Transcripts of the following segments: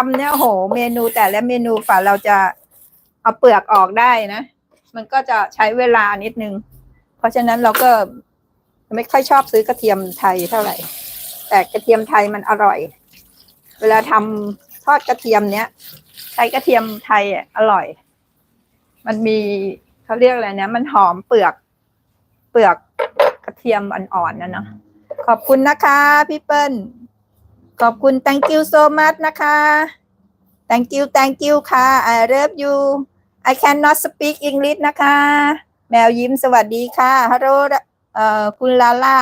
ทำเนี่ยโห เมนูแต่ละเมนูฝ่าเราจะเอาเปลือกออกได้นะ มันก็จะใช้เวลานิดนึง เพราะฉะนั้นเราก็ไม่ค่อยชอบซื้อกระเทียมไทยเท่าไหร่ แต่กระเทียมไทยมันอร่อย เวลาทำทอดกระเทียมเนี้ยใช้กระเทียมไทยอะอร่อย มันมีเขาเรียกอะไรนะมันหอมเปลือก เปลือกกระเทียมอ่อนๆนะเนาะขอบคุณนะคะพี่เปิ้ล ขอบคุณ thank you so much นะคะ thank you thank you ค่ะ I love you I cannot speak English นะคะ แมวยิ้มสวัสดีค่ะ ฮัลโหลเอ่อคุณลาล่า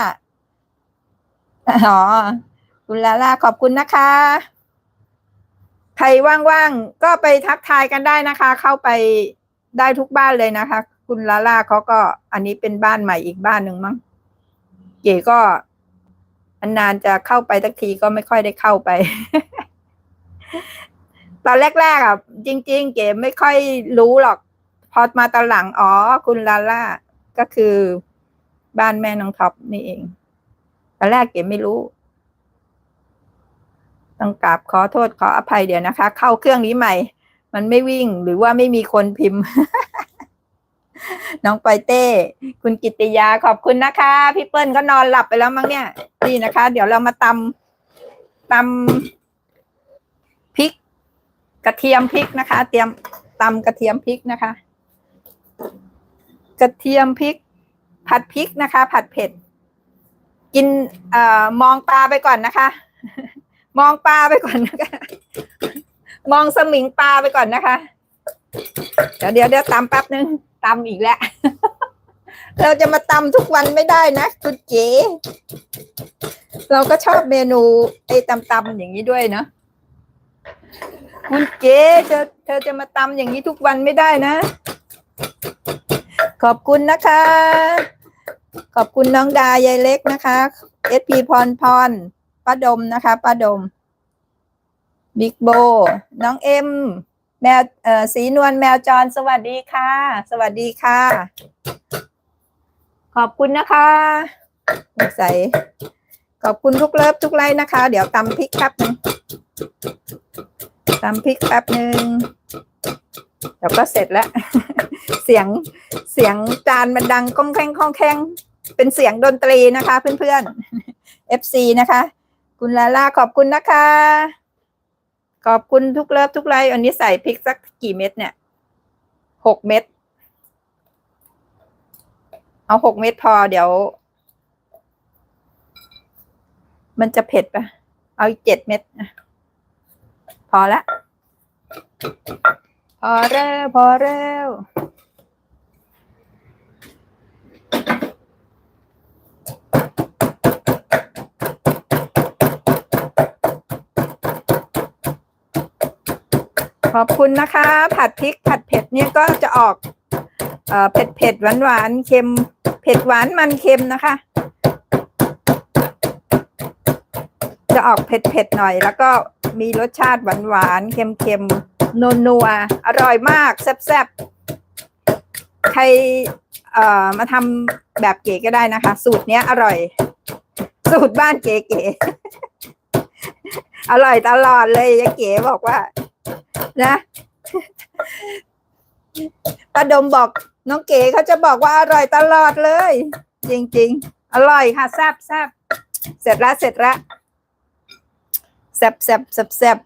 อ๋อคุณลาล่าขอบคุณนะคะ ใครว่างๆ ก็ไปทักทายกันได้นะคะ เข้าไปได้ทุกบ้านเลยนะคะ คุณลาล่าเขาก็อันนี้เป็นบ้านใหม่อีกบ้านหนึ่งมั้ง เก๋ก็ นนานจะเข้าไปสักทีก็ไม่ค่อยได้เข้าไป ตอนแรกๆอะ จริง ๆ เก๋ไม่ค่อยรู้หรอก พอมาตอนหลัง อ๋อ คุณลาล่า ก็คือบ้านแม่น้องท็อปนี่เอง ตอนแรกเก๋ไม่รู้ ต้องกราบขอโทษขออภัยเดี๋ยวนะคะ เข้าเครื่องนี้ใหม่ มันไม่วิ่งหรือว่าไม่มีคนพิมพ์ น้องปอยเต้ คุณกิติยาขอบคุณนะคะ พี่เปิ้ลก็นอนหลับไปแล้วมั้งเนี่ย นี่นะคะ เดี๋ยวเรามาตำตำพริก กระเทียมพริกนะคะ เตรียมตำกระเทียมพริกนะคะ กระเทียมพริก ผัดพริกนะคะ ผัดเผ็ด กินเอ่อมองปลาไปก่อนนะคะ มองปลาไปก่อนนะคะ มองสมิงปลาไปก่อนนะคะ เดี๋ยวเดี๋ยวเดี๋ยวตำแป๊บนึง ตำอีกแล้ว เราจะมาตำทุกวันไม่ได้นะคุณเก๋เราก็ชอบเมนูไอ้ตำตำๆอย่างนี้ด้วยเนาะคุณเก๋เธอเธอจะมาตำอย่างนี้ทุกวันไม่ได้นะ ขอบคุณนะคะ ขอบคุณน้องดายายเล็กนะคะเอสพีพรพรป้าดมนะคะป้าดมบิ๊กโบ น้องเอ็ม แมวเอ่อสีนวลแมวจรสวัสดีค่ะ สวัสดีค่ะ ขอบคุณนะคะใส่ขอบคุณทุกเลิฟทุกไลน์นะคะ เดี๋ยวตำพริกแป๊บหนึงตำพริกแป๊บหนึ่งเดี๋ยวก็เสร็จแล้ว เสียงเสียงจานมันดังก้องแข้งก้องแข้งเป็นเสียงดนตรีนะคะ เพื่อนๆ FC นะคะ คุณลาล่าขอบคุณนะคะ ขอบคุณทุกเลิฟทุกไลน์อันนี้ใส่พริกสักกี่เม็ดเนี่ยหกเม็ดเอาหกเม็ดพอเดี๋ยว มันจะเผ็ดปะเอาอีกเจ็ดเม็ดนะพอละ พอเร็วพอเร็ว ขอบคุณนะคะ ผัดพริกผัดเผ็ดเนี่ยก็จะออกเผ็ดเผ็ดหวานหวานเค็ม เผ็ดหวานมันเค็มนะคะ จะออกเผ็ดเผ็ดหน่อย แล้วก็มีรสชาติหวานหวานเค็มเค็มนัวนัวอร่อยมากแซ่บแซ่บใครเอ่อมาทำแบบเก๋ก็ได้นะคะ สูตรเนี้ยอร่อย สูตรบ้านเก๋ๆอร่อยตลอดเลยยายเก๋บอกว่า นะป้าดมบอกน้องเก๋เขาจะบอกว่าอร่อยตลอดเลย จริง ๆ อร่อยค่ะแซ่บแซ่บเสร็จละเสร็จละแซ่บแซ่บแซ่บแซ่บ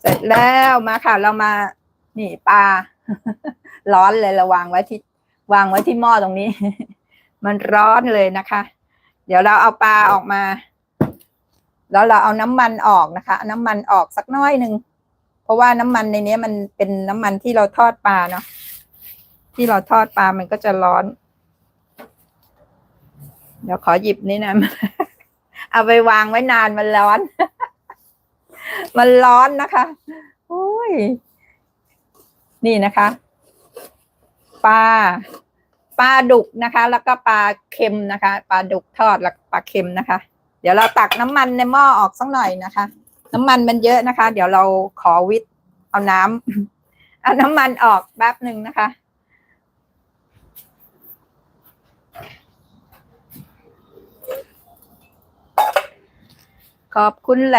เสร็จแล้วมาค่ะ เรามา นี่ปลาร้อนเลยเราวางไว้ที่ วางไว้ที่หม้อตรงนี้ มันร้อนเลยนะคะ เดี๋ยวเราเอาปลาออกมา แล้วเราเอาน้ำมันออกนะคะน้ำมันออกสักน้อยหนึ่งเพราะว่าน้ำมันในนี้มันเป็นน้ำมันที่เราทอดปลาเนาะที่เราทอดปลามันก็จะร้อน เดี๋ยวขอหยิบนี่นะเอาไปวางไว้นานมันร้อน มันร้อนนะคะโอ้ยนี่นะคะปลาปลาดุกนะคะ แล้วก็ปลาเค็มนะคะปลาดุกทอดแล้วปลาเค็มนะคะ เดี๋ยวเราตักน้ำมันในหม้อออกสักหน่อยนะคะ น้ำมันมันเยอะนะคะ เดี๋ยวเราขอวิทย์เอาน้ำเอาน้ำมันออกแป๊บหนึ่งนะคะ ขอบคุณแหละ